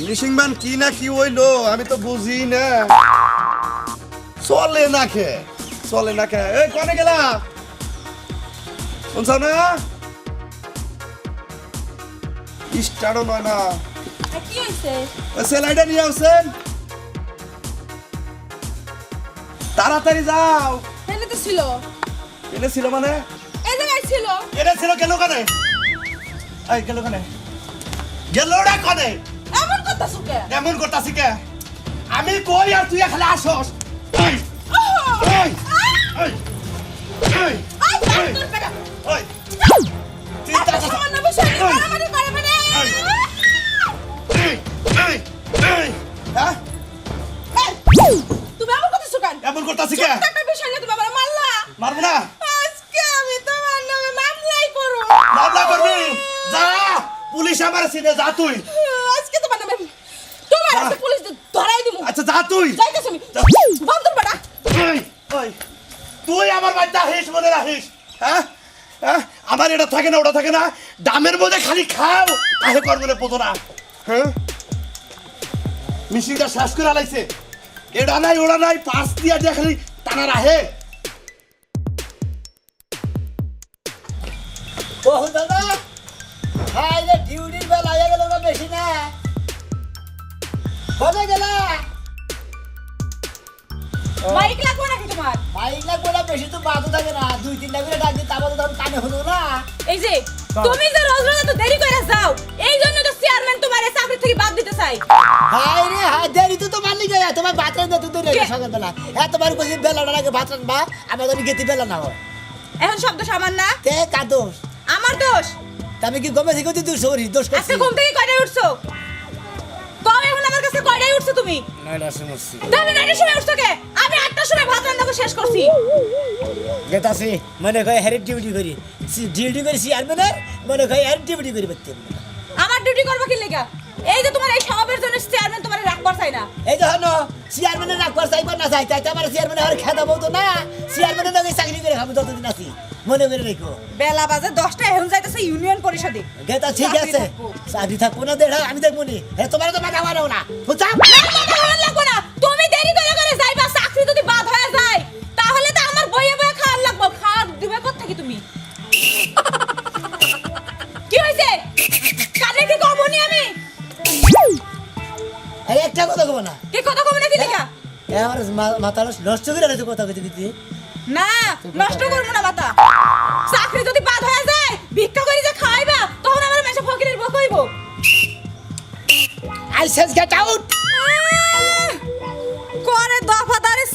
Finishing man কি না কি হইল? আমি তো বুঝি না। চলে না খে চলে না খে এই কনে গেলা? শুনছ না? স্টারও নয় না। কি হয়েছে ওই সেলাইটা নিয়ে আসেন। তাড়াতাড়ি যাও। এনে তো ছিল। এনে ছিল মানে? জায়গায় ছিল। এনে ছিল গেল কানে? এই গেল কানে? গেল ওটা কানে? কথা সুকে এমন করতাছি কে? আমি কই আর তুই এখানে আসস? এই, এই, এই, এই, এই, এই, তুই তাড়াতাড়ি- সামান্য বিষয় নিয়ে মারামারি করে এই, এই, এই, এই, হ্যাঁ? তুমি এমন কথা সুকান এমন করতাছি কে? একটা বিষয় নিয়ে তুমি আমার মারলা। মারবো না। আজকে আমি তোমার নামে মামলাই করব। মামলা করবি? যা পুলিশ আমার সিনে যা তুই। তোমার পুলিশ ধরাই দিব। আচ্ছা যা তুই। যাইতেছ আমি। বান্দর বেটা। ওই, ওই, তুই আমার বাড়িতে আহিস মনে রাখিস হ্যাঁ? হ্যাঁ? আমার এটা থাকে না ওটা থাকে না। দামের মধ্যে খালি খাও কাহে কর মনে না হ্যাঁ? মিশিংটা শেষ করে আলাইছে। এটা নাই ওটা নাই পাঁচ দিয়া দিয়ে খালি টানা রাহে দাদা হাই রে ডিউটির বেলা গেল বেশি না। কবে গেলা? মাইক লাগবে নাকি তোমার? মাইক লাগবে না বেশি তো বাদও থাকে না। দুই তিনটা করে ডাক দিই তারপরে তখন কানে হলো না। এই যে তুমি যে রোজ রোজ এত দেরি করে যাও এই জন্য তো চেয়ারম্যান তোমার চাকরি থেকে বাদ দিতে চাই। হাই রে হাই দেরি তো তোমার লিগে তোমার ভাত রান্না তো দেরি কে? সকালবেলা। এতবার কইছি বেলা লাগে ভাত রান্না আমার তো গেতি বেলা না হয়। এখন শব্দ সামান না? তে কার দোষ? আমার দোষ? তা আমি কি গমে থেকে দোষ করি দোষ করছি? আজকে ঘুম থেকে কয়টায় উঠছো? উঠছো তুমি নয়টা সমস্যা তুমি নয়টার সময় উঠছো কে? আমি আটটার সময় ভাত রান্না করে শেষ করছি। গেতাছি মনে কয় হেরিট ডিউটি করি। ডিউটি করি মনে কয় ডিউটি করি আমার ডিউটি করব কি লেগা? এই যে তোমার এই স্বভাবের জন্য চেয়ারম্যান তোমার রাখবার চাই না এই দেখো না চেয়ারম্যানের রাখবার চাইবার না চাই তাই তো আমার চেয়ারম্যানের আর খেতে বলতো না চেয়ারম্যানের লগে চাকরি করে খাব যতদিন আছি মনে করে রেখো বেলা বাজে দশটা এখন যাইতেছে ইউনিয়ন পরিষদে গেতা ঠিক আছে। চাকরি থাকব না দেড় আমি দেখব নি তোমার তো মাথা মারাও না লাগবো না। তুমি দেরি করে করে যাইবা, চাকরি যদি বাদ হয়ে যায়, তাহলে তো আমার বইয়ে বইয়ে খাওয়ার লাগবো। খাওয়ার দিবে কোত্থেকে তুমি? কি হয়েছে? কানে কি কমনি আমি? আরে একটা কথা কব না। কি কথা কমনি কি লেগা? এ আমার মাথা নষ্ট- করে রাখতে কথা কইতে দিতে না, নষ্ট করব না মাথা। চাকরি যদি বাদ হয়ে যায়, ভিক্ষা করে যে খাইবা তখন আমার মেসে ফকিরের বক হইব আই সেন্স গেট আউট করে দফাদারের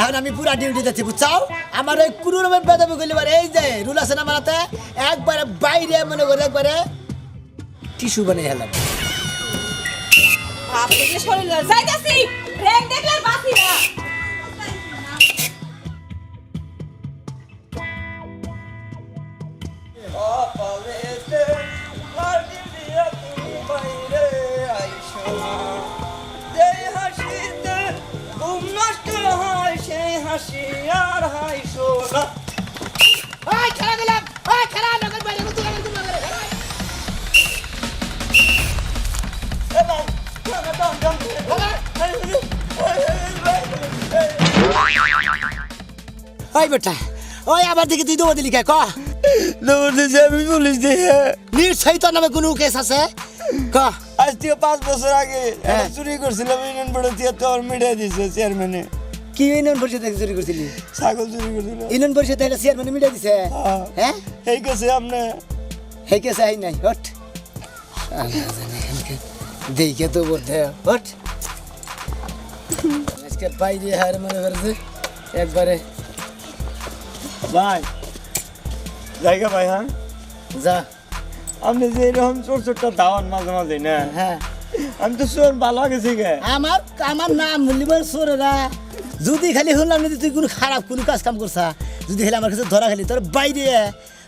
এখন আমি পুরা ডিউটি যাচ্ছি বুঝছাও? আমার ওই কোনো রকমের বেদবি করলে পারে এই যে রুল আছে না মারাতে? একবারে বাইরে, মনে করে, একবারে টিস্যু বানিয়ে হেলাম আপনি দেখলে শরীর যাইতাছি। ব্রেক দেখলে বাসি না। আর হাইসো না ওই খেলা দিলাম ওই খেলা নগর বাইরে নতুন নগর নতুন নগর। ওই বেটা ওই আবার দেখি তুই দৌড় দিলি কে? ক? দৌড় দিছে আমি পুলিশ দিয়ে। তোর নামে কোনো কেস আছে? ক? আজ থেকে পাঁচ বছর আগে হ্যাঁ। চুরি করছিলাম ইউনিয়ন বোর্ডে তিয়াত্তর মিডিয়া দিছে চেয়ারম্যানে কি ইউনিয়ন পরিষদ থেকে চুরি করছিলি? ছাগল চুরি করছিল। ইউনিয়ন পরিষদ এটা চেয়ারম্যান মিডিয়া দিছে। হ্যাঁ। হ্যাঁ? এই কাছে আপনি সেই কেস আই নাই হট দেখে তো বলতে হট আজকে বাইরে হার মনে করছে একবারে। ভাই জায়গা ভাই হ্যাঁ? যা। আপনি যে এরকম চোর চোরটা দাওয়ান মাঝে মাঝে না? হ্যাঁ। আমি তো চোর ভালো গেছি গে আমার আমার নাম মুলিবার সোরেরা যদি খালি শুনলাম না যে তুই কোনো খারাপ কোনো কাজ কাম করছা, যদি খালি আমার কাছে ধরা খালি, তোর বাইরে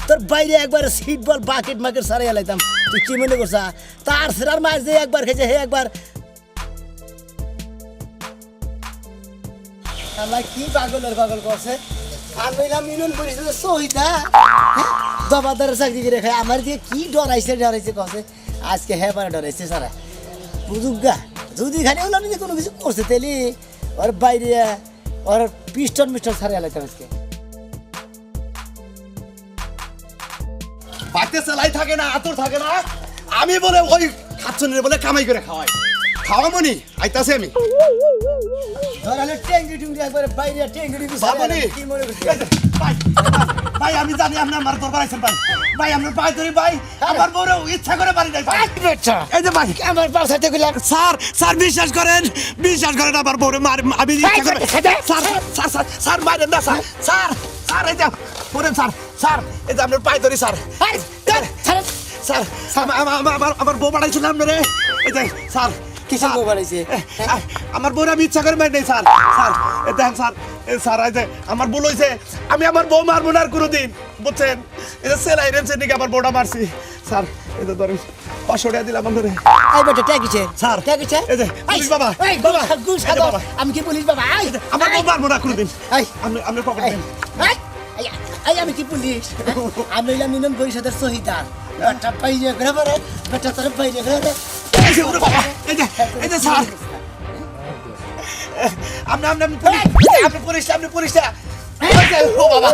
তোর বাইরে একবার সিট বল বাকেট মাকেট সারাই লাইতাম তুই কি মনে করছা? তার সেরার মাছ যে একবার খেয়েছে, হে একবার। আল্লাহ কি পাগলের পাগল করছে? আর বললাম ইউনিয়ন পরিষদের সহিতা। দবাদারের চাকরি করে খায়। আমার দিয়ে কি ডরাইছে ডরাইছে কছে? আজকে হ্যাঁ পারে ডরাইছে সারা। বুঝুগা যদি খালি হলো আমি কোনো কিছু করছে তেলি ওর বাইরে ওর পিস্টন মিস্টন সারে আলাইতাম আজকে। বাড়িতে সেলাই থাকে না আতর থাকে না। আমি বলে ওই খাচ্ছনের বলে কামাই করে খাওয়াই। মনি আইতাছে আমি। ধরালে ট্যাঙ্গি টেঙ্গি একবারে বাইরে ট্যাঙ্গি টুঙ্গি বাবা। কি মনে করছিস? ভাই আমি জানি আপনি আমার দরবার আছেন ভাই। ভাই আপনার পায়ে ধরি ভাই আমার বড় ইচ্ছা করে বাড়ি যাই ভাই। এই যে ভাই। আমার পাশাতে গেলাম স্যার স্যার বিশ্বাস করেন বিশ্বাস করেন আমার বউরে মার আমি ইচ্ছা করে স্যার স্যার স্যার স্যার মারেন না স্যার। স্যার স্যার এই যে বলেন স্যার স্যার এই যে আপনার পায়ে ধরি স্যার। স্যার আমা- আমা- আমা- আমার আমার বউ বাড়াইছিল আপনারে। এই যে স্যার। কিসের বউ বাড়াইছে? আমার বউরে আমি ইচ্ছা করে মারি নাই স্যার। স্যার দেখেন স্যার। স্যার যে আমার ভুল হয়েছে আমি আমার বউ মারবো না আর কোনোদিন বুঝছেন? যে সেলাই রেমছে নাকি আমার বউটা মারছি। স্যার যে ধরেন পাঁচশো টাকা দিলাম আপনারে। এই বেটা ট্যাগিছে স্যার, ট্যাগিছে এই যে, পুলিশ বাবা। আমি কি পুলিশ বাবা? আমার বউ মারবো না কোনোদিন। এই আপনি আপনি পকেট দেন। এই, আমি কি পুলিশ? আমি হইলাম ইউনিয়ন পরিষদের শহীদার বেটা বাইরে করে বেটা তোর বাইরে করে এই যে, বাবা, এই যে, এই যে, স্যার। আপনি আপনি আপনি পুলিশ, আপনি পুলিশ আপনি পুলিশটা ও বাবা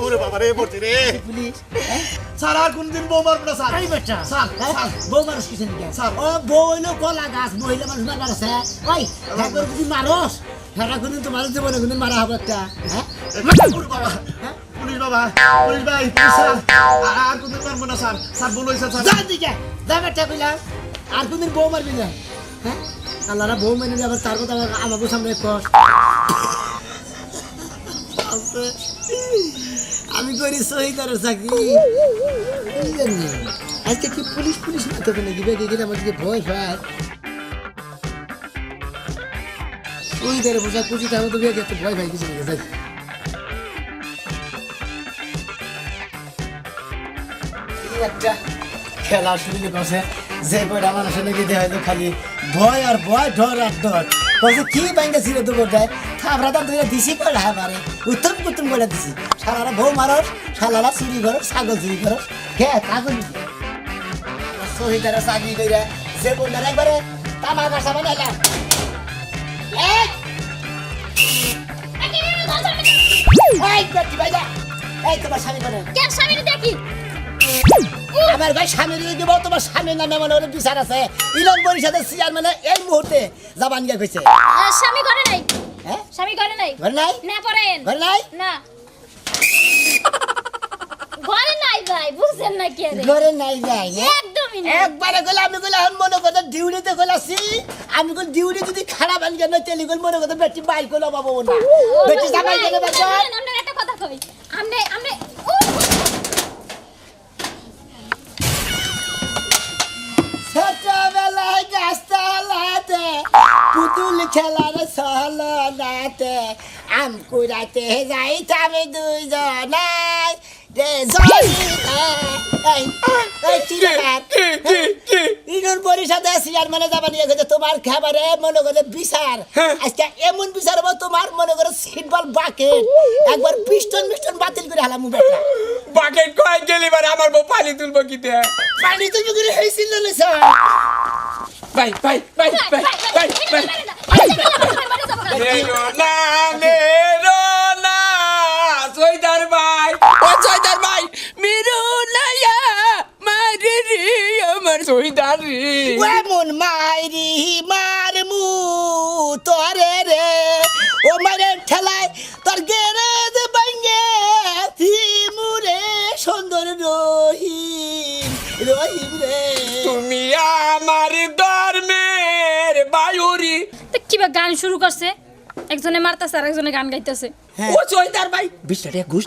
ওরে বাবা রে মরছি রে। পুলিশ স্যার আর কোনদিন বউ মারবো না স্যার। এই বেটা স্যার, হ্যাঁ? বউ স্যার। ও হইল কলা গাছ মহিলা মানুষ মারবার আছে ওই একবার যদি মারস হেরা কোনদিন তো মানুষ দেবো না কোনদিন মারা হবে একটা হ্যাঁ? বাবা পুলিশ বাবা পুলিশ ভাই স্যার। আর কোনদিন মারবো না স্যার। স্যার বলো স্যার স্যার। যা দিকে যা বেটা কইলাম আর কোনদিন বউ মারবি না হ্যাঁ? আল্লাহরা বউ মেনে আবার তার কথা আমাকে সামনে কর আমি করি শহীদারের চাকরি আজকে কি পুলিশ পুলিশ না তোকে নাকি? বেগে গেলে আমার দিকে ভয় পায় শহীদারের পোশাক পুষি তাহলে তো বেগে তো ভয় পাই, কিছু নাকি একটা খেলা শুরু করছে যে বইটা মানুষের নাকি হলো খালি ভয় আর ভয়, ডর আর ডর। বলছে, কি ব্যাংকে ছিল তো বোধহয় থাবরা দাম ধরে দিছি করে হ্যাঁ মারে উত্তম কুত্তম করে দিছি। সালারা বউ মারস সালারা চুরি করস ছাগল চুরি করস কে ছাগল শহীদারা চাকরি করে যে বন্ধার একবারে তামা গাছা বানাইলাম। এই এই, তোমার স্বামী কেন? স্বামী দেখি। আমার ভাই স্বামীর দিব তোমার স্বামীর নামে মনে হলো বিচার আছে। ইলন পরিষদের চেয়ারম্যানে এই মুহূর্তে জাবান গিয়ে কইছে। স্বামী করে নাই। হ্যাঁ? স্বামী করে নাই? ঘর নাই? না পড়েন। ঘর নাই? না। ঘরে নাই ভাই বুঝছেন না কি রে ঘরে নাই যাই একদমই না একবারে গেলে আমি গেলে এখন মনে করতে ডিউটিতে গেলাছি আমি কোন ডিউটি যদি খারাপ আন কেন তেলি গেল মনে করতে বেটি বাইর করল বাবা না। বেটি জামাই গেলে বাবা আপনার একটা কথা কই। আমনে আমনে পুতুল খেলার সহলনাতে আম কুড়াতে যাইতাম দুইজনাই। রে ইনুর পরিষদে যাবা নিয়ে গেছে তোমার খাবারে মনে করে বিচার। আজকে এমন বিচার হব তোমার মনে করে সিট বল বাকেট। একবার পিস্টন মিস্টন বাতিল করে হালাম বেটা। বাকেট কয় গেলি আমার বউ পানি তুলবো কি দে পানি তুমি করে হয়েছিল না স্যার। ভাই ভাই ভাই ভাই ভাই ভাই মেরো না মেরো না সৈদার ভাই ও সৈদার ভাই মেরো না ইয়া মারি রে আমার সৈদার রে এমন মাইরি গান শুরু করছে। একজনে মারতাছে আর একজনে গান গাইতেছে। ও সৈদার ভাই। বিশটা ঘুষ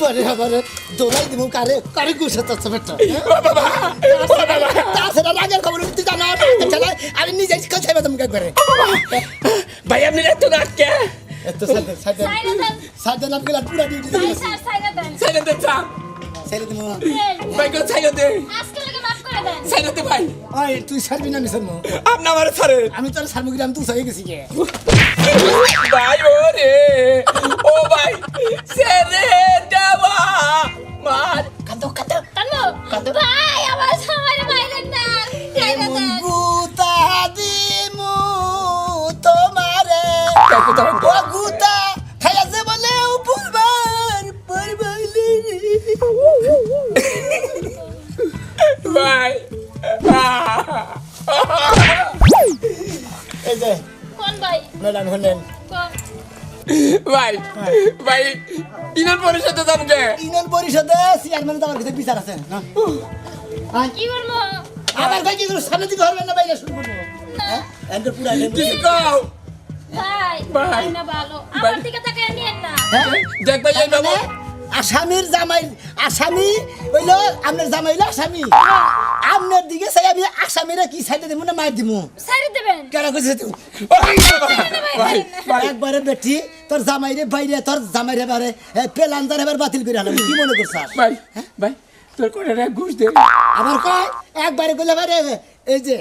পরে আবার দৌড়াই দিব কারে কারে বেটা তাছাড়া রাগের খবর তুই জানো আমি নিজে কে করে ভাই আপনি এত নাটকে। এত সাইডে সাইডে সাইডে নাম গেলা পুরা ডিউটি ভাই ছাড়ে ভাই। ওই তুই ছাড়বি না আমি ছাড়বো। আপনি আমার ছাড়ে আমি তোর ছাড়বো কি তুই ছাড়ে গেছি কে ভাই ও রে ও ভাই ছেড়ে দেওয়া মার। কাঁদো কাঁদো কাঁদো কাঁদো। ভাই আমার সময় মাইলেন না এমন বুতা দিমু তোমারে। দেখো তোমার পরিষদে যাম কে ইউনিয়ন পরিষদে চেয়ারম্যান তো আমার কাছে বিচার আছে না? আর কি করব আবার কই কি করব? সামনে দিকে হবেন না বাইরে শুরু করব হ্যাঁ? এন্ড পুরা কি কও? ভাই ভাই। না ভালো। আমার দিকে তাকে নিয়েন না হ্যাঁ? দেখ ভাই এই বাবু। আসামির জামাই আসামি হইল আপনার জামাই হইল আসামি। আপনার দিকে চাই আমি আসামিরা কি সাইডে দিব না মার দিব সারি দেবেন? কেন কইছিস তুই? ভাই ভাই একবারে বেটি তোর জামাই রে বাইরে তোর জামাই রে বারে পেলান্দার এবার বাতিল করে হলাম কি মনে করছ ভাই ভাই তোর করে রে ঘুষ দে। আবার কয়? একবারে গেলে বারে এই যে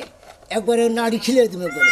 একবারে নাড়ি খিলে তুমি একবারে।